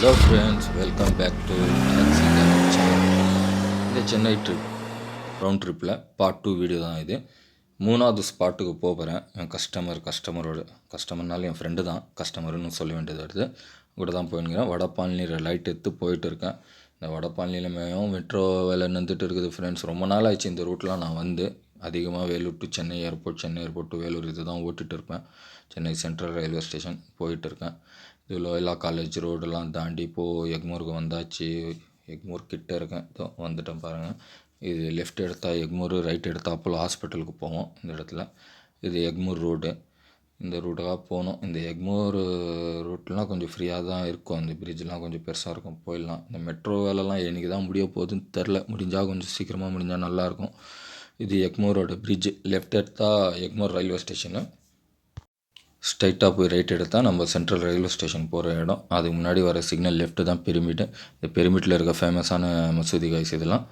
Hello friends welcome back to இந்த Chennai trip round ட்ரிப்பில் part two video தான் இது. மூணாவது ஸ்பாட்டுக்கு போக போகிறேன் என் கஸ்டமர் கஸ்டமரோட கஸ்டமர்னாலும் என் ஃப்ரெண்டு தான் கஸ்டமர்னு சொல்ல வேண்டியது வருது. கூட தான் போயிருக்கிறேன் வடபாலனியில் லைட் எடுத்து போயிட்டு இருக்கேன். இந்த வடபாலனியில் மேம் மெட்ரோ வேலை நின்றுட்டு இருக்குது ஃப்ரெண்ட்ஸ் ரொம்ப நாள் ஆயிடுச்சு இந்த ரூட்லாம் நான் வந்து. அதிகமாக Vellore to Chennai airport Chennai airport to Vellore இது தான் ஓட்டிகிட்டு இருப்பேன். சென்னை சென்ட்ரல் ரயில்வே ஸ்டேஷன் போயிட்டு இருக்கேன். இது லோயலா காலேஜ் ரோடெல்லாம் தாண்டி இப்போது எக்மூருக்கு வந்தாச்சு. எக்மூர் கிட்ட இருக்கேன். இதோ வந்துட்டேன் பாருங்கள் இது லெஃப்ட் எடுத்தால் எக்மூர் ரைட் எடுத்தால் அப்போலோ ஹாஸ்பிட்டலுக்கு போவோம் இந்த இடத்துல. இது எக்மூர் ரோடு இந்த ரூட்டாக போகணும். இந்த எக்மூர் ரூட்லாம் கொஞ்சம் ஃப்ரீயாக தான் இருக்கும். அந்த பிரிட்ஜெலாம் கொஞ்சம் பெருசாக இருக்கும். போயிடலாம். இந்த மெட்ரோ வேலைலாம் எனக்கு தான் முடிய போகுதுன்னு தெரில. முடிஞ்சால் கொஞ்சம் சீக்கிரமாக முடிஞ்சால் நல்லாயிருக்கும் இது எக்மோரோட பிரிட்ஜ் லெஃப்ட் எடுத்தால் எக்மோர் ரயில்வே ஸ்டேஷனு ஸ்ட்ரைட்டாக போய் ரைட் எடுத்தால் நம்ம சென்ட்ரல் ரயில்வே ஸ்டேஷன் போகிற இடம். அதுக்கு முன்னாடி வர சிக்னல் லெஃப்ட்டு தான் பெருமிட்டு இந்த பெருமிட்டில் இருக்க ஃபேமஸான மசூதி கைஸ் இதெல்லாம்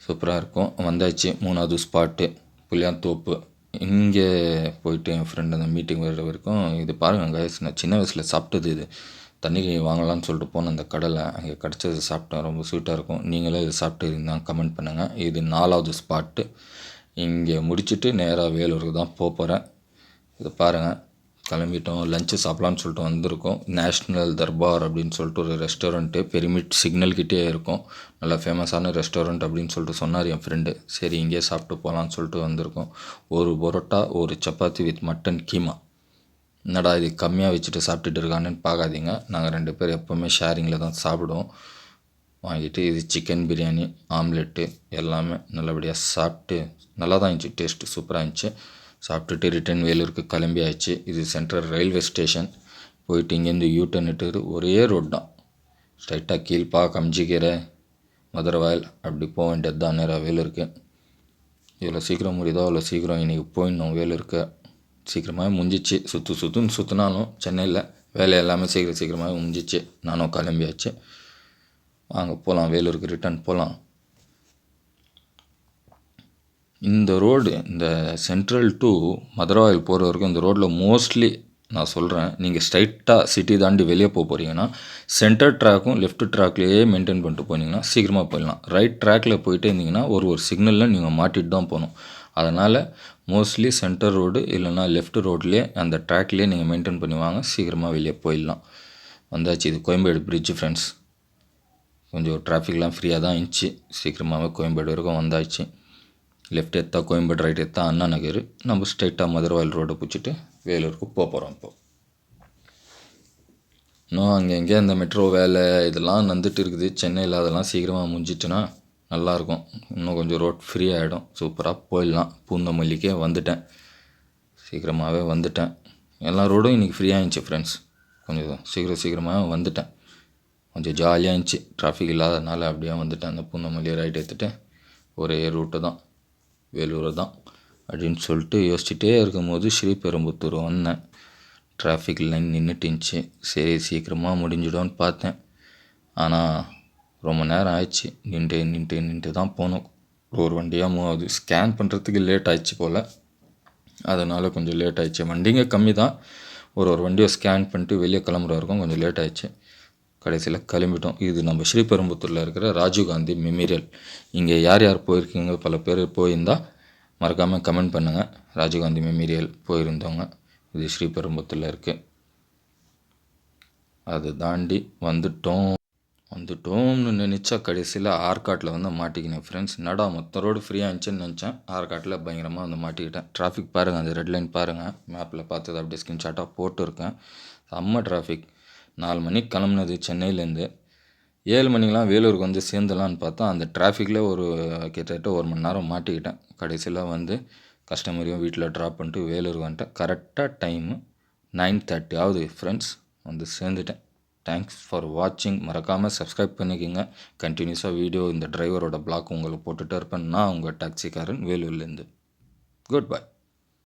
சூப்பராக இருக்கும். வந்தாச்சு. மூணாவது ஸ்பாட்டு புளியாந்தோப்பு. இங்கே போயிட்டு என் ஃப்ரெண்டு அந்த மீட்டிங் வர்ற வரைக்கும் இது பாருங்கள் கைஸ் நான் சின்ன வயசில் சாப்பிட்டது இது. தண்ணி வாங்கலாம்னு சொல்லிட்டு போனேன் அந்த கடலை அங்கே கிடச்சது சாப்பிட்டேன் ரொம்ப ஸ்வீட்டாக இருக்கும். நீங்களே இது சாப்பிட்டு இருந்தால் கமெண்ட் பண்ணுங்கள் இது நாலாவது ஸ்பாட்டு இங்கே முடிச்சுட்டு நேராக வேலூருக்கு தான் போக போகிறேன் இதை பாருங்கள் கிளம்பிட்டோம். லஞ்சு சாப்பிட்லான்னு சொல்லிட்டு வந்திருக்கோம். நேஷ்னல் தர்பார் அப்படின்னு சொல்லிட்டு ஒரு ரெஸ்டாரண்ட்டு பெருமிட் சிக்னல் கிட்டே இருக்கும். நல்ல ஃபேமஸான ரெஸ்டாரண்ட் அப்படின்னு சொல்லிட்டு சொன்னார் என் ஃப்ரெண்டு சரி இங்கேயே சாப்பிட்டு போகலான்னு சொல்லிட்டு வந்திருக்கோம். ஒரு பரோட்டா ஒரு சப்பாத்தி வித் மட்டன் கீமா. என்னடா இது கம்மியாக வச்சுட்டு சாப்பிட்டுட்டு இருக்கானுன்னு பார்க்காதீங்க. நாங்கள் ரெண்டு பேர் எப்போவுமே ஷேரிங்கில் தான் சாப்பிடுவோம். வாங்கிட்டு இது சிக்கன் பிரியாணி ஆம்லெட்டு எல்லாமே நல்லபடியாக சாப்பிட்டு நல்லா தான் இருந்துச்சு. டேஸ்ட்டு சூப்பராக இருந்துச்சு. சாப்பிட்டுட்டு ரிட்டன் வேலூருக்கு கிளம்பி ஆயிடுச்சு. இது சென்ட்ரல் ரயில்வே ஸ்டேஷன் போயிட்டு இங்கேருந்து யூ டர்ன் இட்டு ஒரே ரோட் தான். ஸ்ட்ரைட்டாக கீழ்ப்பா கம்ஜிக்கீரை மதுரை வயல் அப்படி போக வேண்டியது தான் நேராக வேலூருக்கு. இவ்வளோ சீக்கிரம் முடியுதோ அவ்வளோ சீக்கிரம் இன்றைக்கி போயிடணும் வேலூருக்கு. சீக்கிரமாகவே முடிஞ்சிச்சு. சுற்று சுற்றுன்னு சுற்றினாலும் சென்னையில் வேலை எல்லாமே சீக்கிரம் சீக்கிரமாகவே முடிஞ்சிச்சு. நானும் கிளம்பியாச்சு வாங்க போகலாம் வேலூருக்கு ரிட்டர்ன் போகலாம் இந்த ரோடு இந்த சென்ட்ரல் டு மதுரவாயில் போகிற வரைக்கும் இந்த ரோட்டில் மோஸ்ட்லி நான் சொல்கிறேன் நீங்கள் ஸ்ட்ரைட்டாக சிட்டி தாண்டி வெளியே போக போகிறீங்கன்னா சென்டர் ட்ராக்கும் லெஃப்ட் ட்ராக்லேயே மெயின்டைன் பண்ணிட்டு போனீங்கன்னா சீக்கிரமாக போயிடலாம். ரைட் ட்ராக்கில் போயிட்டே இருந்தீங்கன்னா ஒரு ஒரு சிக்னலில் நீங்கள் மாட்டிட்டு தான் போகணும். அதனால் மோஸ்ட்லி சென்டர் ரோடு இல்லைனா லெஃப்ட் ரோட்லேயே அந்த ட்ராக்லேயே நீங்கள் மெயின்டைன் பண்ணி வாங்க. சீக்கிரமாக வெளியே போயிடலாம். வந்தாச்சு. இது கோயம்பேடு பிரிட்ஜ் ஃப்ரெண்ட்ஸ் கொஞ்சம் டிராஃபிக்லாம் ஃப்ரீயாக தான் இருந்துச்சு. சீக்கிரமாகவே கோயம்பேடு வரைக்கும் வந்தாச்சு. லெஃப்ட் எடுத்தால் கோயம்பேடு ரைட் எடுத்தால் அண்ணா நகர் நம்ம ஸ்ட்ரைட்டாக மதுரவாயில் ரோடை பிடிச்சிட்டு வேலூருக்கு போக போகிறோம் இப்போ. இன்னும் அங்கே எங்கே அந்த மெட்ரோ வேலை இதெல்லாம் நந்துட்டு இருக்குது. சென்னையில் அதெல்லாம் சீக்கிரமாக முடிஞ்சிட்டுனா நல்லாயிருக்கும் இன்னும் கொஞ்சம் ரோட் ஃப்ரீ ஆகிடும் சூப்பராக போயிடலாம். பூந்தமல்லிக்கே வந்துட்டேன். சீக்கிரமாகவே வந்துட்டேன். எல்லா ரோடும் இன்றைக்கி ஃப்ரீயாக இருந்துச்சு ஃப்ரெண்ட்ஸ் கொஞ்சம் சீக்கிரம் சீக்கிரமாக வந்துட்டேன். கொஞ்சம் ஜாலியாக இருந்துச்சு. டிராஃபிக் இல்லாதனால அப்படியே வந்துட்டேன். அந்த பூந்தமல்லியை ரைட் எடுத்துகிட்டு ஒரே ரூட்டு தான். வேலூர் தான் அப்படின்னு சொல்லிட்டு யோசிச்சுட்டே இருக்கும்போது ஸ்ரீபெரும்புத்தூர் வந்தேன். டிராஃபிக் லைன் நின்றுட்டு இருந்துச்சு. சரி சீக்கிரமாக முடிஞ்சிடும்னு பார்த்தேன். ஆனால் ரொம்ப நேரம் ஆயிடுச்சு. நின்று நின்று நின்று தான் போனோம். ஒரு வண்டியாக மூவ் ஆகுது. ஸ்கேன் பண்ணுறதுக்கு லேட் ஆயிடுச்சு போல். அதனால் கொஞ்சம் லேட் ஆயிடுச்சு. வண்டிங்க கம்மி தான். ஒரு ஒரு வண்டியை ஸ்கேன் பண்ணிட்டு வெளியே கிளம்புற வரைக்கும் கொஞ்சம் லேட் ஆயிடுச்சு. கடைசியில் கிளம்பிட்டோம். இது நம்ம ஸ்ரீபெரும்புத்தூரில் இருக்கிற ராஜீவ்காந்தி மெமீரியல். இங்கே யார் யார் போயிருக்கீங்க? பல பேர் போயிருந்தால் மறக்காமல் கமெண்ட் பண்ணுங்கள் ராஜீவ்காந்தி மெமீரியல் போயிருந்தவங்க. இது ஸ்ரீபெரும்புத்தூரில் இருக்குது அது தாண்டி வந்துட்டோம். வந்துட்டோம்னு நினச்சா கடைசியில் ஆர்காட்டில் வந்து மாட்டிக்கினேன் ஃப்ரெண்ட்ஸ் நடா மொத்த ரோடு ஃப்ரீயாக இருந்துச்சுன்னு நினச்சேன். ஆர்காட்டில் பயங்கரமாக வந்து மாட்டிக்கிட்டேன். டிராஃபிக் பாருங்கள் அந்த ரெட் லைன் பாருங்கள் மேப்பில் பார்த்தது அப்படியே ஸ்கிரீன்ஷாட்டாக போட்டிருக்கேன். செம்ம டிராஃபிக் நாலு மணிக்கு கிளம்புனது சென்னையிலேருந்து. ஏழு மணிக்கெலாம் வேலூருக்கு வந்து சேர்ந்துலான்னு பார்த்தா அந்த டிராஃபிக்கில் ஒரு கிட்டத்தட்ட ஒரு மணி நேரம் மாட்டிக்கிட்டேன். கடைசியில் வந்து கஸ்டமரையும் வீட்டில் ட்ராப் பண்ணிட்டு வேலூருக்கு வந்துட்டேன். கரெக்டாக டைமு நைன் தேர்ட்டி ஆகுது ஃப்ரெண்ட்ஸ் வந்து சேர்ந்துட்டேன். தேங்க்ஸ் ஃபார் வாட்சிங் மறக்காமல் சப்ஸ்கிரைப் பண்ணிக்கோங்க. கண்டினியூஸாக வீடியோ இந்த டிரைவரோட பிளாக் உங்களுக்கு போட்டுகிட்டே இருப்பேன். நான் உங்கள் டாக்ஸிக்காரன் வேலூர்லேருந்து. Good bye